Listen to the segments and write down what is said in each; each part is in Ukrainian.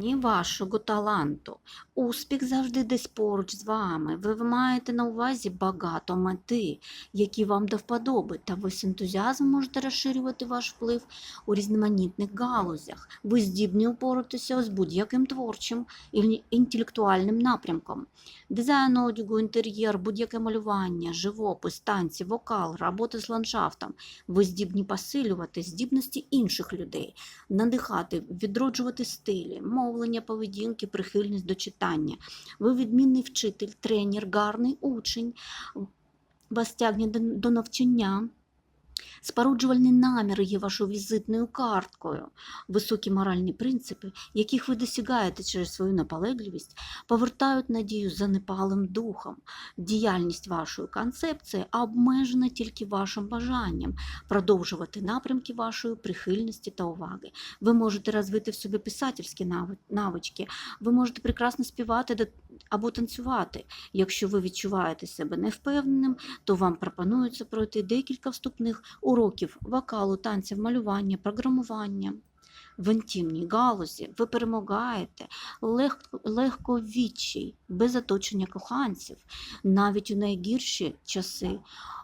Ні вашого таланту. Успіх завжди десь поруч з вами. Ви маєте на увазі багато мети, які вам до вподоби, та ви з ентузіазмом можете розширювати ваш вплив у різноманітних галузях. Ви здібні упоратися з будь-яким творчим і інтелектуальним напрямком. Дизайн одягу, інтер'єр, будь-яке малювання, живопис, танці, вокал, робота з ландшафтом. Ви здібні посилювати здібності інших людей, надихати, відроджувати стилі, мовлення, поведінки, прихильність до читання. Ви відмінний вчитель, тренер, гарний учень, вас тягне до- навчання. Споруджувальний намір є вашою візитною карткою. Високі моральні принципи, яких ви досягаєте через свою наполегливість, повертають надію занепалим духом. Діяльність вашої концепції обмежена тільки вашим бажанням продовжувати напрямки вашої прихильності та уваги. Ви можете розвити в собі писательські навички, ви можете прекрасно співати або танцювати. Якщо ви відчуваєте себе невпевненим, то вам пропонується пройти декілька вступних уроків вокалу, танців, малювання, програмування. В інтимній галузі ви перемагаєте легко, легко відчай, без оточення коханців, навіть у найгірші часи.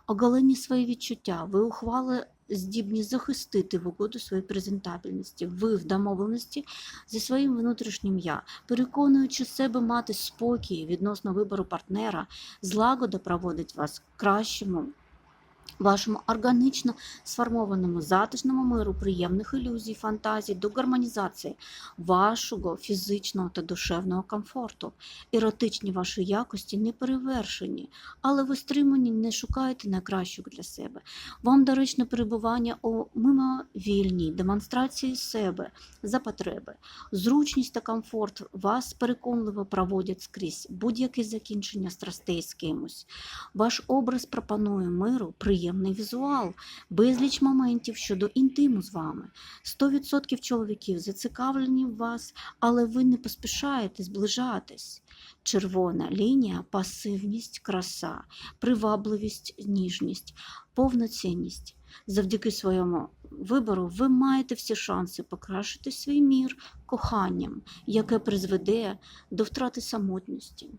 Оголені свої відчуття, ви ухвали здібні захистити в угоду своєї презентабельності. Ви в домовленості зі своїм внутрішнім я, переконуючи себе мати спокій відносно вибору партнера, злагода проводить вас кращому вашому органічно сформованому затишному миру приємних ілюзій, фантазій до гармонізації вашого фізичного та душевного комфорту. Еротичні ваші якості не перевершені, але ви стримані не шукаєте найкращого для себе. Вам доречне перебування у мимовільній демонстрації себе за потреби. Зручність та комфорт вас переконливо проводять скрізь будь-яке закінчення страстей з кимось. Ваш образ пропонує миру приємний візуал, безліч моментів щодо інтиму з вами. 100% чоловіків зацікавлені в вас, але ви не поспішаєте зближатись. Червона лінія пасивність, краса, привабливість, ніжність, повноцінність. Завдяки своєму вибору ви маєте всі шанси покращити свій мір коханням, яке призведе до втрати самотності.